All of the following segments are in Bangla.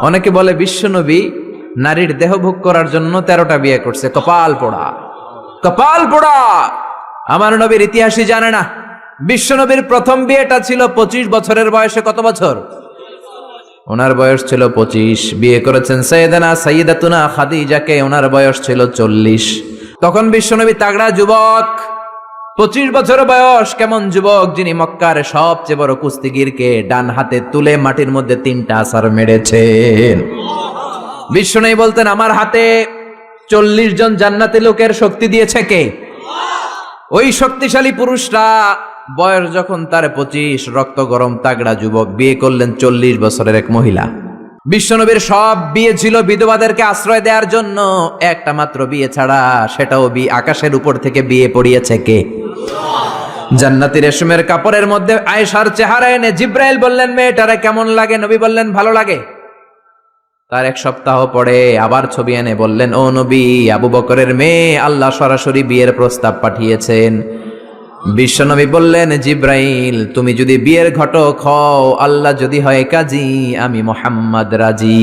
অনেকে বলে বিশ্বনবী নারীর দেহ ভোগ করার জন্য তেরোটা বিয়ে করছে। কপাল পোড়া। কপাল পোড়া। আমার নবীর ইতিহাসই জানে না। বিশ্বনবীর প্রথম বিয়েটা ছিল পঁচিশ বছরের বয়সে কত বছর? ওনার বয়স ছিল পঁচিশ। বিয়ে করেছেন সৈয়দানা সৈয়দাতুনা খাদিজাকে। ওনার বয়স ছিল চল্লিশ। তখন বিশ্বনবী তাগড়া যুবক। পঁচিশ বছর বয়স, কেমন যুবক যিনি মক্কার সবচেয়ে বড় কুস্তিগিরকে ডান হাতে তুলে মাটির মধ্যে তিনটা আসার মেরেছেন। বিশ্বনবী বলতেন, আমার হাতে চল্লিশ জন জান্নাতি লোকের শক্তি দিয়েছে কে? ওই শক্তিশালী পুরুষরা বয়স যখন তার পঁচিশ, রক্ত গরম, তাগড়া যুবক, বিয়ে করলেন চল্লিশ বছরের এক মহিলা। বিশ্বনবীর সব বিয়ে ছিল বিধবাদেরকে আশ্রয় দেওয়ার জন্য, একটা মাত্র বিয়ে ছাড়া সেটাও বি আকাশের উপর থেকে বিয়ে পড়িয়েছে কে? জান্নাতি রেশমের কাপড়ের মধ্যে আয়েশার চেহারা এনে জিব্রাইল বললেন, মেয়েটারে কেমন লাগে? নবী বললেন, ভালো লাগে। তার এক সপ্তাহ পরে আবার ছবি এনে বললেন, ও নবী, আবু বকরের মেয়ে আল্লাহ সরাসরি বিয়ের প্রস্তাব পাঠিয়েছেন। বিশ্বনবী বললেন, জিব্রাইল, তুমি যদি বিয়ের ঘটক হও, আল্লাহ যদি হয় কাজী, আমি মোহাম্মদ রাজি।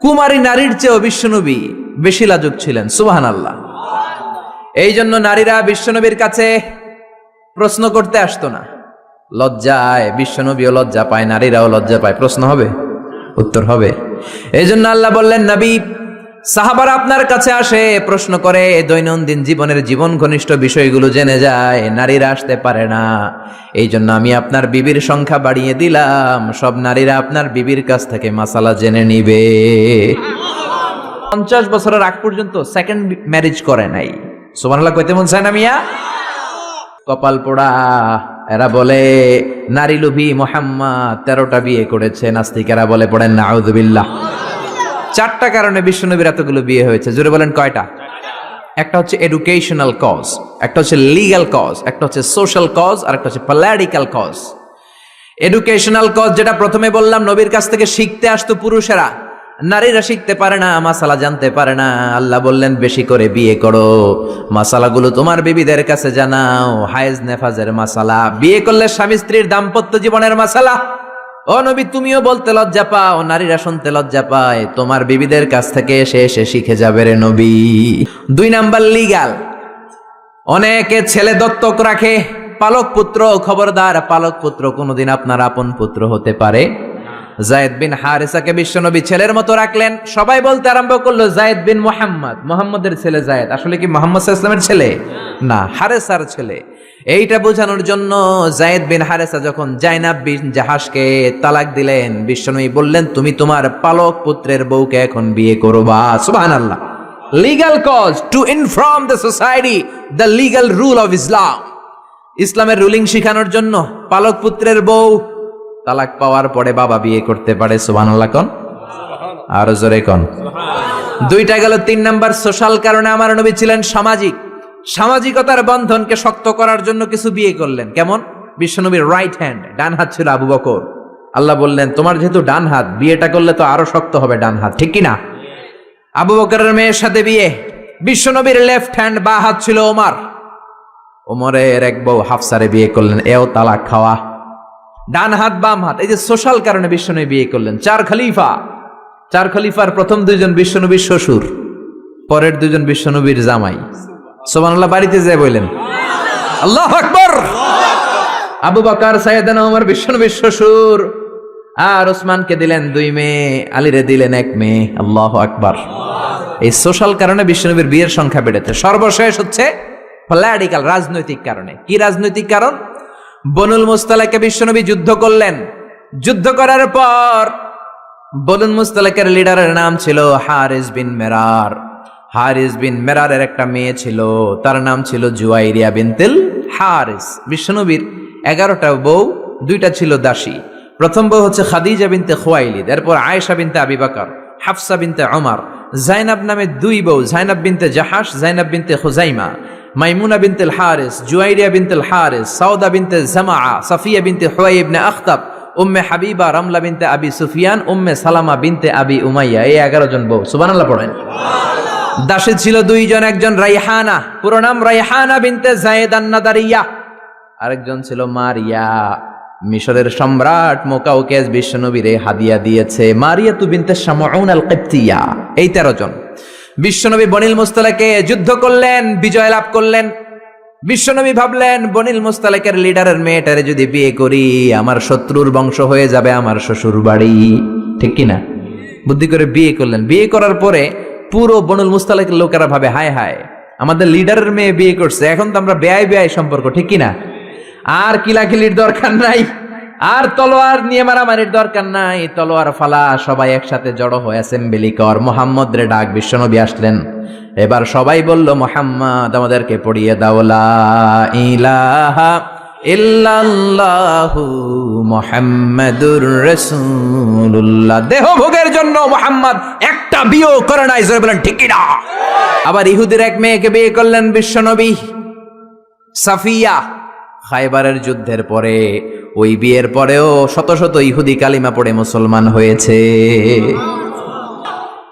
কুমারী নারীর চেয়েও বিশ্বনবী বেশি লাজুক ছিলেন সুবাহান আল্লাহ এই জন্য নারীরা বিশ্বনবীর কাছে প্রশ্ন করতে আসতো না। লজ্জায় বিশ্বনবীও লজ্জা পায়, নারীরাও লজ্জা পায়। প্রশ্ন হবে? উত্তর হবে। এই জন্য আল্লাহ বললেন, নবী, সাহাবার আপনার কাছে আসে, প্রশ্ন করে দৈনন্দিন জীবনের জীবন ঘনিষ্ঠ বিষয়গুলো জেনে যায়, নারীরা আসতে পারে না। এই জন্য আমি আপনার বিবির সংখ্যা বাড়িয়ে দিলাম, সব নারীরা আপনার বিবির কাছ থেকে মাসালা জেনে নিবে। পঞ্চাশ বছরের আগ পর্যন্ত সেকেন্ড ম্যারেজ করে নাই। সুমানাল্লাহ কইতে মন চায় না মিয়া? কপাল পোড়া। এরা বলে, নারী লুভি মোহাম্মদ তেরোটা বিয়ে করেছে, নাস্তিকেরা বলে পড়েন না আউদুবিল্লাহ চারটা কারণে বিশ্বনবীর এতগুলো বিয়ে হয়েছে। জোরে বলেন কয়টা? একটা হচ্ছে এডুকেশনাল কজ একটা হচ্ছে লিগ্যাল কজ একটা হচ্ছে সোশ্যাল কজ আর একটা হচ্ছে পলিটিক্যাল কজ এডুকেশনাল কজ যেটা প্রথমে বললাম, নবীর কাছ থেকে শিখতে আসতো পুরুষেরা। নারীরা শিখতে পারে না, মাসালা জানতে পারে না। আল্লাহ বললেন, বেশি করে বিয়ে করো। মাসালাগুলো তোমার বিবিদের কাছে জানাও। হায়েজ নেফাজের মাসালা। বিয়ে করলে স্বামী স্ত্রীর দাম্পত্য জীবনের মাসালা। ও নবী, তুমিও বলতে লজ্জা পাও, নারীরা শুনতে লজ্জা পায়। তোমার বিবিদের কাছ থেকে এসে এসে শিখে যাবে রে নবী। দুই নাম্বার লিগাল অনেকে ছেলে দত্তক রাখে, পালক পুত্র খবরদার। পালক পুত্র কোনোদিন আপনার আপন পুত্র হতে পারে। জায়েদ বিন হারেসাকে বিশ্বনবী ছেলের মতো রাখলেন। সবাই বলতে আরম্ভ করল, জায়েদ বিন মোহাম্মদ। মোহাম্মদের ছেলে জায়েদ। আসলে কি মোহাম্মদ ইসলামের ছেলে? না, হারেসার ছেলে। এইটা বোঝানোর জন্য জায়েদ বিন হারেসা যখন জাইনাব বিন জাহাজকে তালাক দিলেন, বিশ্বনবী বললেন, তুমি তোমার পালক পুত্রের বউকে এখন বিয়ে করবা। সুবহানাল্লাহ। Legal cause to inform the society the legal rule of Islam ইসলামের রুলিং শিখানোর জন্য পালক পুত্রের বউ তালাক পাওয়ার পরে বাবা বিয়ে করতে পারে, সুবহানাল্লাহ কন? আর জোরে কন? দুইটা গেল তিন নাম্বার, সোশ্যাল কারণে আমার নবী ছিলেন সামাজিক। সামাজিকতার বন্ধনকে শক্ত করার জন্য কিছু বিয়ে করলেন। কেমন? বিশ্বনবীর রাইট হ্যান্ড ডান হাত ছিল আবু বকর। আল্লাহ বললেন, তোমার যেহেতু ডান হাত, বিয়েটা করলে তো আরও শক্ত হবে ডান হাত, ঠিক কি না আবু বকরের মেয়ের সাথে বিয়ে। বিশ্বনবীর লেফট হ্যান্ড বা হাত ছিল ওমার। ওমরের এক বউ হাফসারে বিয়ে করলেন, এও তালাক খাওয়া। ডান হাত, বাম হাত, এই যে সোশ্যাল কারণে বিশ্বনবী বিয়ে করলেন। চার খলিফা। চার খলিফার প্রথম দুইজন বিশ্বনবীর শ্বশুর, পরের দুজন বিশ্বনবীর জামাই। সোমানুল্লাহ বাড়িতে যায় বললেন, আল্লাহ আকবর! আবু বকার সাইয়েদানা ওমর বিশ্বনবীর শ্বশুর। আর ওসমানকে দিলেন দুই মেয়ে, আলীরে দিলেন এক মেয়ে, আল্লাহ আকবর। এই সোশ্যাল কারণে বিশ্বনবীর বিয়ের সংখ্যা বেড়েছে। সর্বশেষ হচ্ছে পলিটিক্যাল রাজনৈতিক কারণে। কি রাজনৈতিক কারণ? বনুল মুস্তালাকে বিশ্বনবী যুদ্ধ করলেন। যুদ্ধ করার পর বনুল মুস্তালাকের লিডারের নাম ছিল হারিস বিন মেরার। হারিস বিন মেরারের একটা মেয়ে ছিল, তার নাম ছিল জুয়াইরিয়া বিনতিল হারিস। বিশ্বনবীর এগারোটা বউ, দুইটা ছিল দাসী। প্রথম বউ হচ্ছে খাদিজা বিনতে খোয়াইলিদ, এরপর আয়েশা বিনতে আবি বাকর, হাফসা বিনতে অমর জাইনাব নামে দুই বউ, জাইনাব বিনতে জাহাস জাইনাব বিনতে খুজাইমা। মাইমুনা বিনতেল হারিস জুয়াইরিয়া বিনতেল হারিস সাউদা বিনতে জামা সাফিয়া বিনতে হুয়াই ইবনে আখতাব উম্মে হাবিবা রামলা বিনতে আবি সুফিয়ান উম্মে সালামা বিনতে আবি উমাইয়া। এই এগারো জন বউ। সুবানাল্লাহ পড়েন। দাসে ছিল দুইজন একজন রাইহানা পুরো নাম রাইহানা বিনতে জায়েদ আন্নাদারিয়া। আরেকজন ছিল মারিয়া। মিশরের সম্রাট মোকাউকেজ বিশ্বনবীরে হাদিয়া দিয়েছে মারিয়া তু বিনতে শামউন আল এই তেরো জন। বিশ্বনবী বনিল মুস্তালাকে যুদ্ধ করলেন, বিজয় লাভ করলেন। বিশ্বনবী ভাবলেন, বনিল মুস্তালাকের লিডারের মেয়েটারে যদি বিয়ে করি, আমার শত্রুর বংশ হয়ে যাবে আমার শ্বশুর বাড়ি। ঠিক কিনা? বুদ্ধি করে বিয়ে করলেন। বিয়ে করার পরে পুরো বনুল মুস্তালাকের লোকেরা ভাবে, হায় হায়, আমাদের লিডারের মেয়ে বিয়ে করছে। এখন তো আমরা ব্যয় ব্যয় সম্পর্ক, ঠিক কিনা? আর কিলাকিলির দরকার নাই। আর তলোয়ার নিয়ে মারামারির দরকার নাই। তলোয়ার ফালা, সবাই একসাথে জড়ো হয়ে অ্যাসেম্বলি কর। মোহাম্মদ রে ডাক, বিশ্বনবী আসলেন। এবার সবাই বলল, মোহাম্মদ, আমাদেরকে পড়িয়ে দাওলা ইলাহা ইল্লাল্লাহু মুহাম্মাদুর রাসূলুল্লাহ। দেহ ভোগের জন্য মোহাম্মদ একটা বিয়ে করে নাই বলেন, ঠিক কিনা? আবার ইহুদের এক মেয়েকে বিয়ে করলেন বিশ্বনবী। সাফিয়া, খাইবারের যুদ্ধের পরে ওই বিয়ের পরেও শত শত ইহুদি কালিমা পড়ে মুসলমান হয়েছে।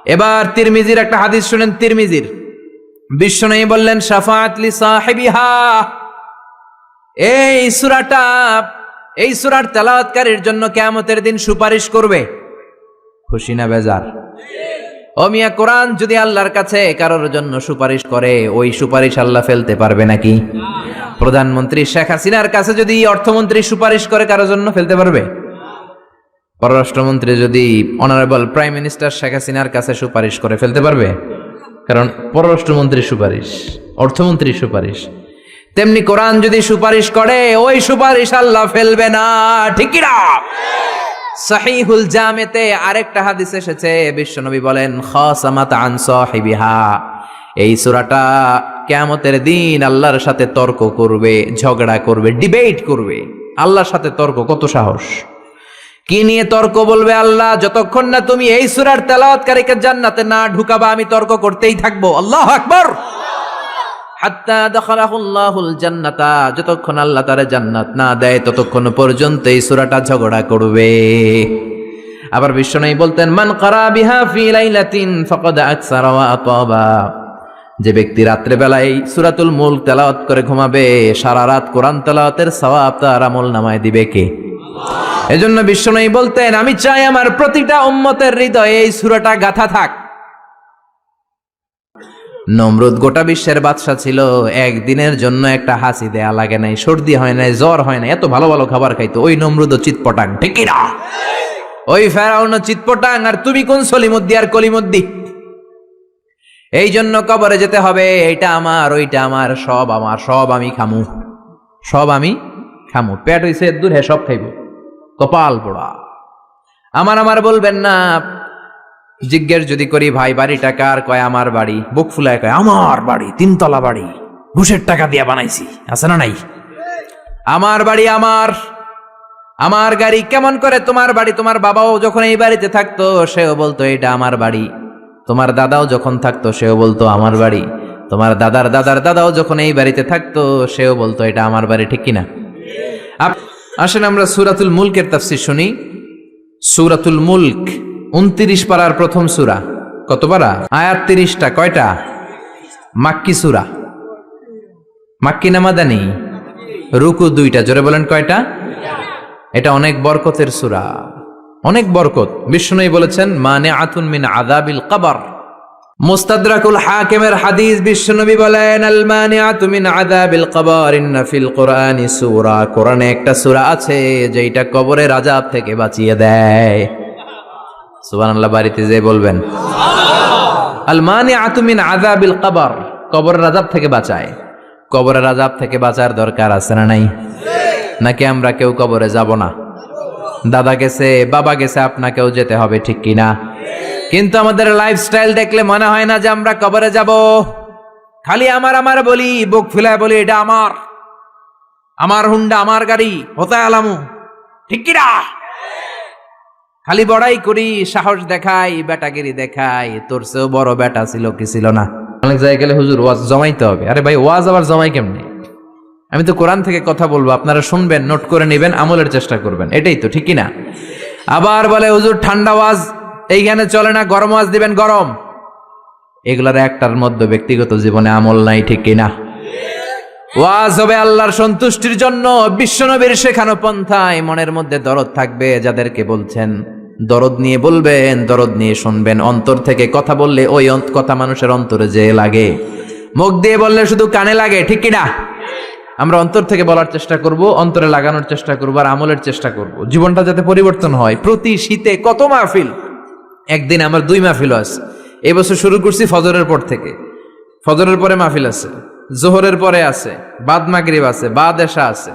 এবার তিরমিজির একটা হাদিস শুনেন, তিরমিজির। বিশ্বনয়ী বললেন শাফাআতলি সাহেবিহা। এই সূরাটা, এই সূরার তেলাওয়াতকারীর জন্য কিয়ামতের দিন সুপারিশ করবে। খুশি না বেজার? ও মিয়া, কোরআন যদি আল্লাহর কাছে কারোর জন্য সুপারিশ করে, ওই সুপারিশ আল্লাহ ফেলতে পারবে নাকি? প্রধানমন্ত্রী শেখ হাসিনার কাছে যদি অর্থমন্ত্রী সুপারিশ করে কারোর জন্য ফেলতে পারবে? পররাষ্ট্রমন্ত্রী যদি অনারেবল প্রাইম মিনিস্টার শেখ হাসিনার কাছে সুপারিশ করে ফেলতে পারবে? কারণ পররাষ্ট্রমন্ত্রীর সুপারিশ অর্থমন্ত্রীর সুপারিশ। তেমনি কোরআন যদি সুপারিশ করে, ওই সুপারিশ আল্লাহ ফেলবে না। ঠিক না সহিহুল জামেতে আরেকটা হাদিস এসেছে, বিশ্বনবী বলেন খাসামাত আন সাহিবিহা। এই সূরাটা কিয়ামতের দিন আল্লাহর সাথে তর্ক করবে, ঝগড়া করবে ডিবেট করবে। আল্লাহর সাথে তর্ক কত সাহস? কি নিয়ে তর্ক বলবে আল্লাহ? যতক্ষণ না তুমি এই সূরার তেলাওয়াতকারীকে জান্নাতে না ঢুকাবা, আমি তর্ক করতেই থাকব। আল্লাহ আকবার! জান্নাতা, যতক্ষণ আল্লাহ তারে জান্নাত না দেয়, ততক্ষণ পর্যন্ত এই সূরাটা ঝগড়া করবে। আবার বিশ্বনবী বলতেন, মান কারা বিহা ফি লাইলাতিন ফাকাদ আকসারা ওয়া যে ব্যক্তি রাত্রে বেলায় সূরাতুল মুলক তেলাওয়াত করে ঘুমাবে, সারা রাত কোরআন তেলাওয়াতের সওয়াব তার আমল নামায় দিবে কে? এজন্য বিশ্বনবী বলতেন, আমি চাই আমার প্রতিটা উম্মতের হৃদয়ে এই সূরাটা গাথা থাক। নমরুদ গোটা বিশ্বের বাদশা ছিল, একদিনের জন্য একটা হাসি দেয়া লাগে নাই, সর্দি হয় নাই, জ্বর হয় না এত ভালো ভালো খাবার খাইতো, ওই নমরুদ চিৎপটাং, ঠিক না ওই ফেরাউন চিৎপটাং, আর তুমি কোন সলিমুদ্দি আর কলিমুদ্দি? এই জন্য কবরে যেতে হবে, এইটা আমার, ওইটা আমার, সব আমার, সব আমি খামু। সব আমি খামু। পেট হইছে দূর হ্যাঁ সব খাইব। কপাল পোড়া। আমার আমার বলবেন না, জিজ্ঞেস যদি করি, ভাই, বাড়িটা কার? কয়, আমার বাড়ি। বুক ফুলায় কয়, আমার বাড়ি, তিনতলা বাড়ি। ঘুষের টাকা দিয়া বানাইছি। আছে না নাই? আমার বাড়ি আমার। আমার গাড়ি কেমন করে? তোমার বাড়ি, তোমার বাবাও যখন এই বাড়িতে থাকতো, সেও বলতো এটা আমার বাড়ি। তোমার দাদাও যখন থাকতো, সেও বলতো, আমার বাড়ি। তোমার দাদার দাদার দাদাও যখন এই বাড়িতে থাকতো, সেও বলতো, এটা আমার বাড়ি, ঠিক কিনা? আসেন আমরা সুরাতুল মুলকের তাফসির শুনি। সুরাতুল মুলক, উনত্রিশ পারার প্রথম সুরা। কত পারা? আয়াত তিরিশটা, কয়টা? মাক্কি সুরা। মাক্কি নামাদানি রুকু দুইটা, জোরে বলেন কয়টা? এটা অনেক বরকতের সুরা। অনেক বরকত। বিষ্ণুই বলেছেন মানে আতুন মিন আদাবিল কবর। মুস্তাদরাকুল হাকিমের হাদিস বিশ্বনবী বলেন আল মানিআতু মিন আযাবিল কবর, ইন্না ফিল কোরআনি সূরা। কোরআনে একটা সূরা আছে যেটা কবরের আযাব থেকে বাঁচিয়ে দেয়। সুবহানাল্লাহ, বাড়িতে যে বলবেন। আল মানিআতু মিন আযাবিল কবর, কবরের আযাব থেকে বাঁচায়। কবরের আযাব থেকে বাঁচার দরকার আছে না নাই? নাকি আমরা কেউ কবরে যাব না? দাদা গেছে, বাবা গেছে, আপনাকেও যেতে হবে, ঠিক কিনা? কিন্তু আমাদের লাইফস্টাইল দেখলে মনে হয় না যে আমরা কবরে যাব। খালি আমার আমার বলি, বুক ফুলায় বলি, এটা আমার। আমার হুন্ডা, আমার গাড়ি হতে আলামু? ঠিক কিরা খালি বড়াই করি, সাহস দেখাই, বেটাগিরি দেখাই, তোর চেয়েও বড় বেটা ছিল কি ছিল না। অনেক জায়গায় গেলে হুজুর, ওয়াজ জমাইতে হবে। আরে ভাই, ওয়াজ আবার জমাই কেমনি? আমি তো কোরআন থেকে কথা বলব, আপনারা শুনবেন, নোট করে নেবেন, আমলের চেষ্টা করবেন। এটাই তো, ঠিক না আবার বলে, হুজুর, ঠান্ডা ওয়াজ এইখানে চলে না, গরম ওয়াজ দিবেন, গরম। এগুলার একটার মধ্যে ব্যক্তিগত জীবনে আমল নাই, ঠিক কিনা? ওয়াজ হবে আল্লাহর সন্তুষ্টির জন্য, বিশ্বনবীর শেখানো পন্থায় মনের মধ্যে দরদ থাকবে, যাদেরকে বলছেন, দরদ নিয়ে বলবেন, দরদ নিয়ে শুনবেন, অন্তর থেকে কথা বললে ওই কথা মানুষের অন্তরে যে লাগে। মুখ দিয়ে বললে শুধু কানে লাগে, ঠিক কিনা? আমরা অন্তর থেকে বলার চেষ্টা করব, অন্তরে লাগানোর চেষ্টা করব, আর আমলের চেষ্টা করব। জীবনটা যাতে পরিবর্তন হয়, প্রতি শীতে কত মাহফিল? একদিন আমার দুই মাহফিল আছে। এবছর শুরু করছি ফজরের পর থেকে। ফজরের পরে মাহফিল আছে, জোহরের পরে আছে, বাদ মাগরিব আছে, বাদ এশা আছে।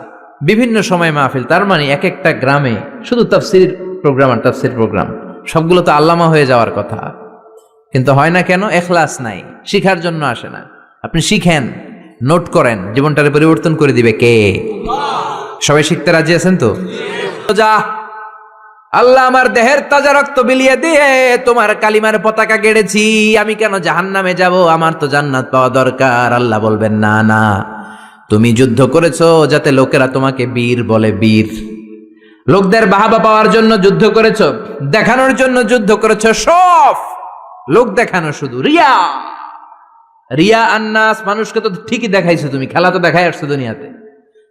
বিভিন্ন সময় মাহফিল, তার মানে এক একটা গ্রামে শুধু তাফসির প্রোগ্রাম আর তাফসির প্রোগ্রাম। সবগুলো তো আল্লামা হয়ে যাওয়ার কথা। কিন্তু হয় না কেন, এখলাস নাই, শিখার জন্য আসে না। আপনি শিখেন, নোট করেন, জীবনটারে পরিবর্তন করে দিবে কে? সবাই শিখতে রাজি আছেন তো যা। আল্লাহ আমার দেহের তাজা রক্ত বিলিয়ে দিয়ে তোমার কালিমার পতাকা গেড়েছি। আমি কেন জাহান্নামে যাব? আমার তো জান্নাত পাওয়া দরকার। আল্লাহ বলবেন, না না। তুমি যুদ্ধ করেছ যাতে লোকেরা তোমাকে বীর বলে বীর। লোকদের বাহাবা পাওয়ার জন্য যুদ্ধ করেছ, দেখানোর জন্য যুদ্ধ করেছ সব। লোক দেখানো শুধু রিয়া। রিয়া আন্নাস, মানুষকে তো ঠিকই দেখাইছো তুমি, খেলা তো দেখাই আসছো দুনিয়াতে।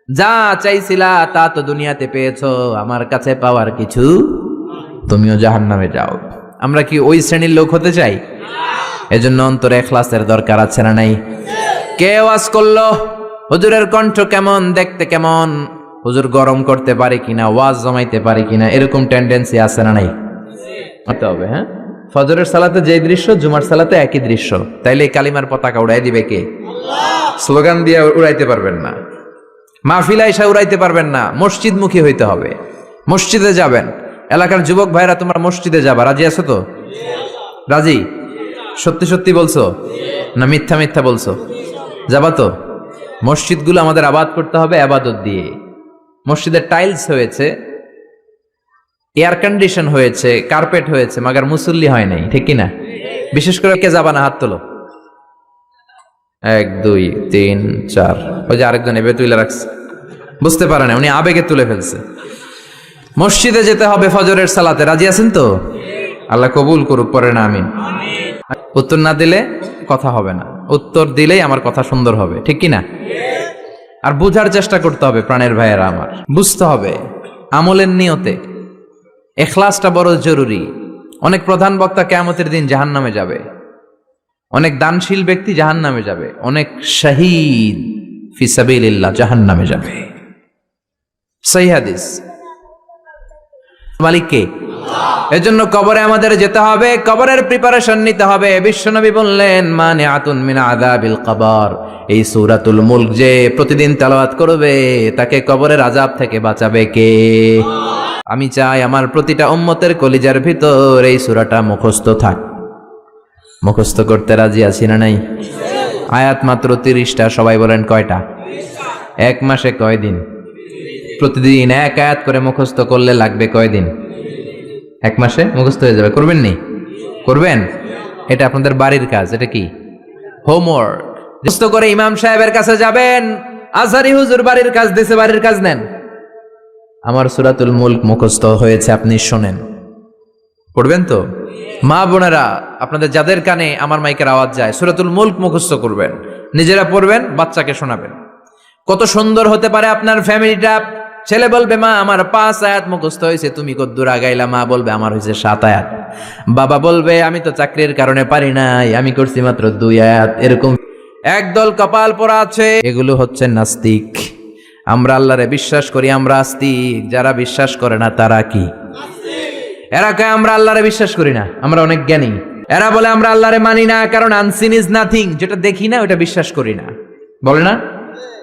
যা চাইছিলা তা তো দুনিয়াতে পেয়েছ। আমার কাছে পাওয়ার কিছু তুমিও জাহান নামে যাও। আমরা কি ওই শ্রেণির লোক হতে চাই? এজন্য অন্তরে এখলাসের দরকার আছে না নাই? কে ওয়াজ করল? হুজুরের কণ্ঠ কেমন, দেখতে কেমন? হুজুর গরম করতে পারে কিনা, ওয়াজ জমাইতে পারে কিনা, এরকম টেন্ডেন্সি আছে না নাই? হতে হবে হ্যাঁ? ফজরের সালাতে যে দৃশ্য, জুমার সালাতে একই দৃশ্য। তাইলে কালিমার পতাকা উড়াই দিবে কে? স্লোগান দিয়ে উড়াইতে পারবেন না। মাহফিলা এসে উড়াইতে পারবেন না। মসজিদ মুখী হইতে হবে। মসজিদে যাবেন। এলাকার যুবক ভাইরা তোমরা মসজিদে যাবা, রাজি আছো তো? রাজি? সত্যি সত্যি বলছো? না মিথ্যা মিথ্যা বলছো? যাবা তো? মসজিদগুলো আমাদের আবাদ করতে হবে আবাদত দিয়ে। মসজিদের টাইলস হয়েছে, এয়ার কন্ডিশন হয়েছে, কার্পেট হয়েছে, মাগার মুসল্লি হয় নাই, ঠিক কিনা? বিশেষ করে কে যাবা না, হাত তোলো। এক, দুই, তিন, চার। ওই যে আরেকজন এবে তুলে রাখছে। বুঝতে পারে না, উনি আবেগে তুলে ফেলছে। মসজিদে যেতে হবে ফজরের সালাতে। রাজি আছেন তো? আল্লাহ কবুল করুক, পরে না আমি উত্তর না দিলে কথা হবে না। উত্তর দিলেই আমার কথা সুন্দর হবে, ঠিক কি না আর বোঝার চেষ্টা করতে হবে, প্রাণের ভাইয়েরা আমার। বুঝতে হবে, আমলের নিয়তে। এখলাসটা বড় জরুরি। অনেক প্রধান বক্তা কেয়ামতের দিন জাহান নামে যাবে। অনেক দানশীল ব্যক্তি জাহান নামে যাবে। অনেক শহীদ ফিসাবিল্লাহ জাহান নামে যাবে। সহি মালিককে। এজন্য কবরে আমাদের যেতে হবে, কবরের প্রিপারেশন নিতে হবে। বিশ্বনবী বললেন মানে আতুন মিনা আদাবিল কবর। এই সূরাতুল মুলক যে প্রতিদিন তেলাওয়াত করবে, তাকে কবরের আজাব থেকে বাঁচাবে কে? আমি চাই আমার প্রতিটা উম্মতের কলিজার ভিতর এই সূরাটা মুখস্থ থাক। মুখস্থ করতে রাজি আছি না নাই? আয়াত মাত্র তিরিশটা, সবাই বলেন কয়টা? এক মাসে কয় দিন প্রতিদিন এক আয়াত করে মুখস্থ করলে লাগবে কয়দিন? এক মাসে মুখস্থ হয়ে যাবে। করবেন নি? করবেন? এটা আপনাদের বাড়ির কাজ, এটা কি? হোমওয়ার্ক করে ইমাম সাহেবের কাছে যাবেন, আজহারি হুজুর বাড়ির কাজ দেশে বাড়ির কাজ নেন। আমার সুরাতুল মুলক মুখস্থ হয়েছে, আপনি শোনেন। পড়বেন তো? মা বোনেরা, আপনাদের যাদের কানে আমার মাইকের আওয়াজ যায়, সুরাতুল মুলক মুখস্থ করবেন। নিজেরা পড়বেন, বাচ্চাকে শোনাবেন। কত সুন্দর হতে পারে আপনার ফ্যামিলিটা ছেলে বলবে, মা, আমার পাঁচ আয়াত মুখস্থ হয়েছে, তুমি কদ্দুর আগাইলা। মা বলবে, আমার হয়েছে সাত আয়াত। বাবা বলবে, আমি তো চাকরির কারণে পারি নাই, আমি করছি মাত্র দুই আয়াত। এরকম একদল কপাল পরা আছে। এগুলো হচ্ছে নাস্তিক। আমরা আল্লাহরে বিশ্বাস করি, আমরা আস্তিক। যারা বিশ্বাস করে না, তারা কি? এরা কয়, আমরা আল্লাহরে বিশ্বাস করি না, আমরা অনেক জ্ঞানী। এরা বলে, আমরা আল্লাহরে মানি না, কারণ আনসিন ইজ নাথিং যেটা দেখি না ওটা বিশ্বাস করি না। বলে না?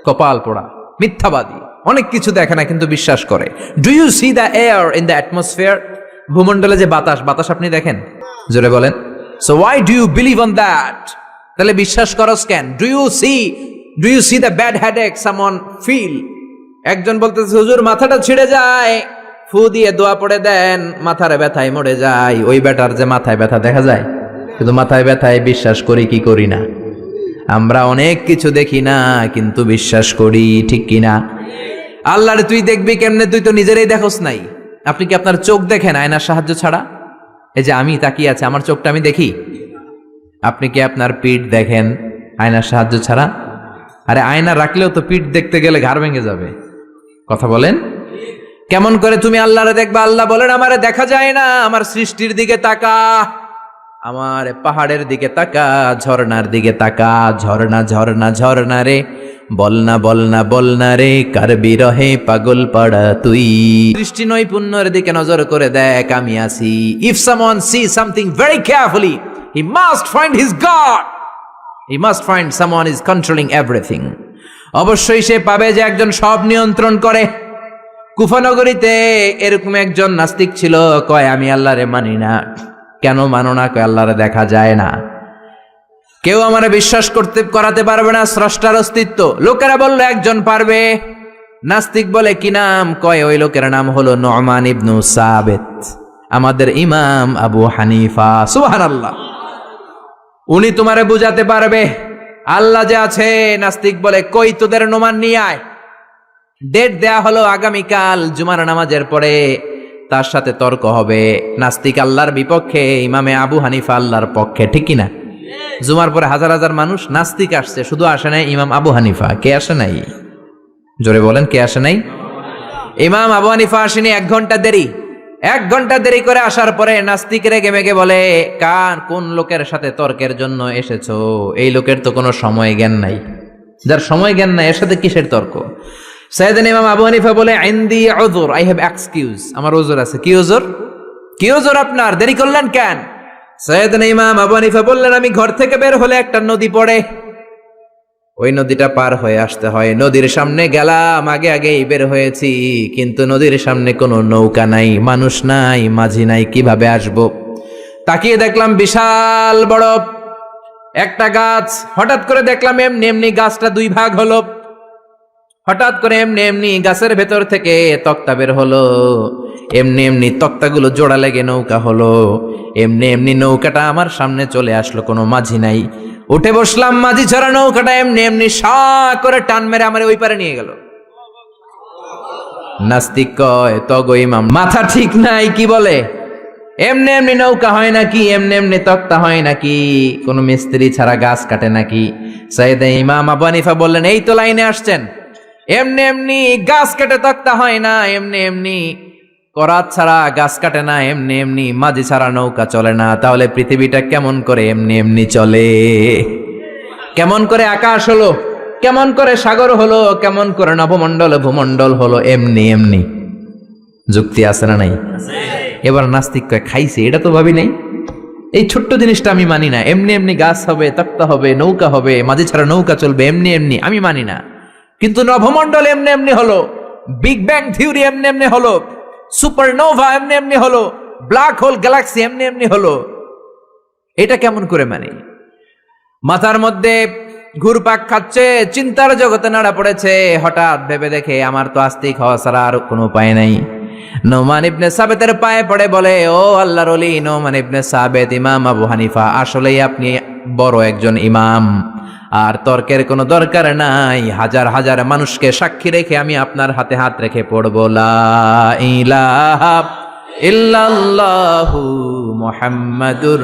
কপাল পোড়া, মিথ্যাবাদী। অনেক কিছু দেখে না, কিন্তু বিশ্বাস করে। Do you see the air in the atmosphere ভূমণ্ডলে যে বাতাস বাতাস আপনি দেখেন? জোরে বলেন। So why do you believe on that তাহলে বিশ্বাস করস scan. Do you see do you see the bad headache someone feel একজন বলতেছে, হুজুর, মাথাটা ছিঁড়ে যায়। ফু দিয়ে দোয়া পড়ে দেন, মাথার ব্যথায় মরে যায়। ওই ব্যাটার যে মাথায় ব্যথা দেখা যায়? কিন্তু মাথায় ব্যথায় বিশ্বাস করি কি করি না? আমরা অনেক কিছু দেখি না, কিন্তু বিশ্বাস করি, ঠিক কিনা? আল্লাহরে তুই দেখবি কেমনে? তুই তো নিজেরাই দেখোস নাই। আপনি কি আপনার চোখ দেখেন আয়নার সাহায্য ছাড়া? এই যে আমি তাকিয়ে আছে, আমার চোখটা আমি দেখি? আপনি কি আপনার পিঠ দেখেন আয়নার সাহায্য ছাড়া? আরে আয়না রাখলেও তো পিঠ দেখতে গেলে ঘাড় ভেঙে যাবে। কথা বলেন? কেমন করে তুমি আল্লাহরে দেখবা? আল্লাহ বলেন, আমারে দেখা যায় না, আমার সৃষ্টির দিকে তাকা। আমার পাহাড়ের দিকে তাকা, ঝর্ণার দিকে তাকা, ঝর্ণা ঝর্ণা ঝর্ণা রে। বলনা বলনা বলনা রে, কার বিরহে পাগল পাড়া তুই? দৃষ্টি নৈপুণ্যের দিকে নজর করে দেখ, আমি আছি। If someone see something very carefully he must find his god he must find someone is controlling everything অবশ্যই সে পাবে যে একজন সব নিয়ন্ত্রণ করে। কুফানগরীতে এরকম একজন নাস্তিক ছিল, কয়, আমি আল্লাহরে মানি না। কেন মানো না? কয়, আল্লাহরে দেখা যায় না। কেউ আমারে বিশ্বাস করতে, করাতে পারবে না, স্রষ্টার অস্তিত্ব। লোকেরা বলল, একজন পারবে। নাস্তিক বলে, কি নাম? কয়, ওই লোকের নাম হলো নমান ইবনু সাবেত। আমাদের ইমাম আবু হানিফা, সুবহানাল্লাহ। উনি তোমারে বুঝাতে পারবে, আল্লাহ যে আছে, নাস্তিক বলে, কই তোদের নোমান নিয়ে আয়? ডেট দেয়া হলো আগামীকাল, জুমার নামাজের পরে, তার সাথে তর্ক হবে। নাস্তিক আল্লাহর বিপক্ষে, ইমামে আবু হানিফা আল্লাহর পক্ষে, ঠিক কিনা? জুমার পরে হাজার হাজার মানুষ নাস্তিক আসছে, শুধু আসে নাই ইমাম আবু হানিফা। কে আসে নাই? জোরে বলেন, কে আসে নাই? ইমাম আবু হানিফা আসেনি, এক ঘণ্টা দেরি। এক ঘণ্টা দেরি করে আসার পরে নাস্তিক রেগে মেগে বলে কান কোন লোকের সাথে তর্কের জন্য এসেছ? এই লোকের তো কোনো সময় জ্ঞান নাই। যার সময় জ্ঞান নাই, এর সাথে কিসের তর্ক? সৈয়দিন ইমাম আবু হানিফা বলে, আইন্দি ওজোর আই হ্যাভ এক্সকিউজ। আমার ওজোর আছে। কি ওজোর কি ওজোর আপনার? দেরি করলেন কেন? সৈয়দিন ইমাম আবু হানিফা বললেন, আমি ঘর থেকে বের হলে একটা নদী পড়ে। ওই নদীটা পার হয়ে আসতে হয়। নদীর সামনে গেলাম, আগে আগেই বের হয়েছি। কিন্তু নদীর সামনে কোনো নৌকা নাই, মানুষ নাই, মাঝি নাই, কীভাবে আসব? তাকিয়ে দেখলাম বিশাল বড় একটা গাছ। হঠাৎ করে দেখলাম এমনি এমনি গাছটা দুই ভাগ হলো। হঠাৎ করে এমনি এমনি গাছের ভেতর থেকে তক্তা বের হলো। এমনি এমনি তক্তাগুলো জোড়া লেগে নৌকা হলো। এমনি এমনি নৌকাটা আমার সামনে চলে আসলো, কোনো মাঝি নাই। উঠে বসলাম, মাঝি ছাড়া নৌকাটা এমনি এমনি সা করে টান মেরে আমার ওই পারে নিয়ে গেল। নাস্তিক কয়, তগো ইমাম, মাথা ঠিক নাই কি বলে? এমনি এমনি নৌকা হয় নাকি? এমনি এমনি তক্তা হয় নাকি? কোনো মিস্ত্রি ছাড়া গাছ কাটে নাকি? সাইদে ইমাম আবু হানিফা বললেন, এই তো লাইনে আসছেন। এমনি এমনি গাছ কেটে তক্তা হয় না, এমনি এমনি করাত ছাড়া গাছ কাটে না, এমনি এমনি মাঝি ছাড়া নৌকা চলে না। তাহলে পৃথিবীটা কেমন করে এমনি এমনি চলে? কেমন করে আকাশ হলো, কেমন করে সাগর হলো, কেমন করে নভমণ্ডল ভূমণ্ডল হলো, এমনি এমনি। যুক্তি আছে না নাই? এবার নাস্তিক কয় খাইছে, এটা তো ভাবি নাই। এই ছোট্ট জিনিসটা আমি মানি না। এমনি এমনি গাছ হবে, তক্তা হবে, নৌকা হবে, মাঝে ছাড়া নৌকা চলবে, এমনি এমনি, আমি মানি না। কিন্তু নভমণ্ডল এমনি এমনি হলো বিগ ব্যাং থিওরি এমনি এমনি হলো সুপারনোভা এমনি এমনি হলো ব্ল্যাক হোল গ্যালাক্সি এমনি এমনি হলো। এটা কেমন করে মানে? মাথার মধ্যে ঘুরপাক খাচ্ছে, চিন্তার জগতে নাড়া পড়েছে, হঠাৎ ভেবে দেখে আমার তো আস্তিক হওয়া ছাড়া আর কোনো উপায় নাই। নোমান ইবনে সাবেতের পায়ে পড়ে বলে, ও আল্লাহর অলি নোমান ইবনে সাবেত ইমাম আবু হানিফা, আসলেই আপনি বড় একজন ইমাম। আর তর্কের কোনো দরকার নাই। হাজার হাজার মানুষকে সাক্ষী রেখে আমি আপনার হাতে হাত রেখে পড়ব। ইল্লাল্লাহু মুহাম্মাদুর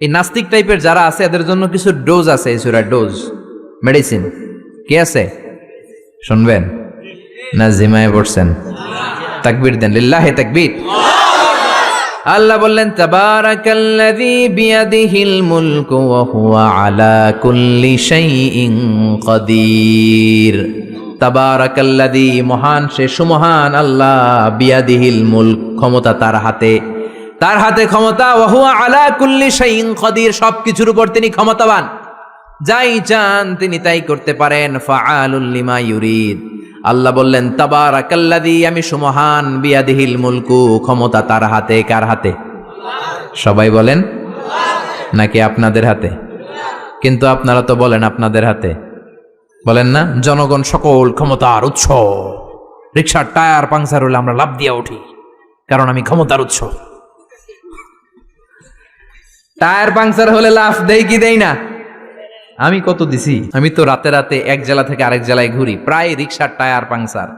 এই নাস্তিক টাইপের যারা আছে, এদের জন্য কিছু ডোজ আছে, এই সুরা ডোজ। মেডিসিন। কি আছে? শুনবেন? না জিমায় পড়ছেন। তাকবীর দেন, লিল্লাহি তাকবীর। আল্লাহ বললেন, তাবারাকাল্লাযী বিয়াদিহিল মুলকু ওয়া হুয়া আলা কুল্লি শাইইন কাদির। তাবারাকাল্লাযী মহান, সে সুমহান আল্লাহ বিয়াদিহিল মুলক, ক্ষমতা তার হাতে। তার হাতে ক্ষমতা, ওয়া হুয়া আলা কুল্লি শাইইন কাদির, সবকিছুর উপর তিনি ক্ষমতাবান। যাই চান তিনি তাই করতে পারেন লিমা ইউরিদ। আল্লাহ বললেন, তাবারাকাল্লাযী, আমি সুমহান, বিয়াদিহিল মুলকু, ক্ষমতা তার হাতে, কার হাতে? সবাই বলেন, নাকি আপনাদের হাতে? কিন্তু আপনারা তো বলেন আপনাদের হাতে। বলেন না, জনগণ সকল ক্ষমতার উৎস। রিক্সার টায়ার, পাংচার হলে আমরা লাভ দিয়া উঠি, কারণ আমি ক্ষমতার উৎস। টায়ার, পাংচার হলে লাভ দেই কি দেই না? আমি কত দিছি? আমি তো রাতে রাতে এক জেলা থেকে আরেক জেলায় ঘুরি। প্রায় রিক্সার টায়ার পাংচার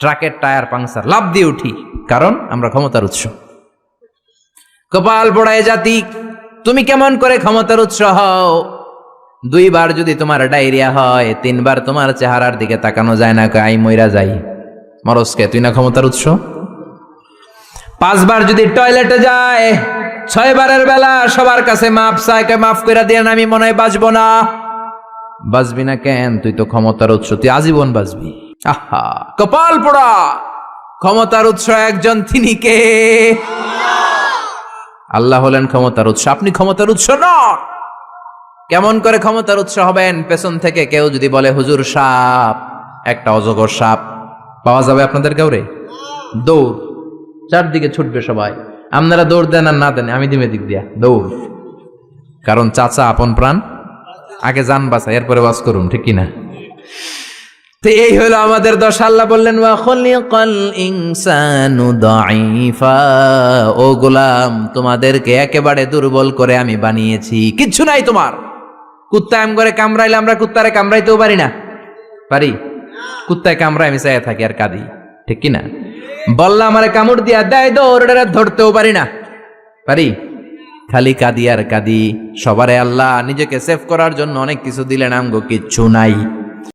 ট্রাকের টায়ার পাংচার লাভ দিয়ে উঠি, কারণ আমরা ক্ষমতার উৎস। কপাল পড়ায় জাতি, তুমি কেমন করে ক্ষমতার উৎস হও? দুইবার যদি তোমার ডায়রিয়া হয়, তিনবার তোমার চেহারার দিকে তাকানো যায় না আই মইরা যাই। মরসকে তুই না ক্ষমতার উৎস? পাঁচবার যদি টয়লেটে যায় ছয়বারের বেলা সবার কাছে মাপ চাইকে মাফ করে দিয়ে আমি মনে হয় বাঁচবো না। বাঁচবি না কেন? তুই তো ক্ষমতার উৎস, তুই আজীবন বাঁচবি। আহা, কপাল পোড়া! ক্ষমতার উৎস একজন, তিনি কে? আল্লাহ হলেন ক্ষমতার উৎস, আপনি ক্ষমতার উৎস নন। কেমন করে ক্ষমতার উৎস হবেন? পেছন থেকে কেউ যদি বলে, হুজুর সাপ, একটা অজগর সাপ। পাওয়া যাবে আপনাদের কাউরে? দৌড়, চারদিকে ছুটবে সবাই। আপনারা দৌড় দেন আর না দেন, আমি দিমে দিক দিয়া, দৌড়। কারণ চাচা আপন প্রাণ, আগে যান বাসা এরপরে বাস করুন ঠিক কিনা? তো এই হলো আমাদের দশ, আল্লাহ বললেন ও গোলাম, তোমাদেরকে একেবারে দুর্বল করে আমি বানিয়েছি, কিচ্ছু নাই তোমার। কুত্তা এম করে কামড়াইলে আমরা কুত্তারে কামড়াইতেও পারি না। পারি? কুত্তায় কামড়ায় আমি চাইয়া থাকি আর কাঁদি, ঠিক কিনা? বললা আমারে কামড় দিয়া দেয় দৌড়ে ধরতেও পারি না। পারি? খালি কাদি আর কাদি। সবারে আল্লাহ নিজেকে সেভ করার জন্য অনেক কিছু দিলেন, আমগো কিচ্ছু নাই।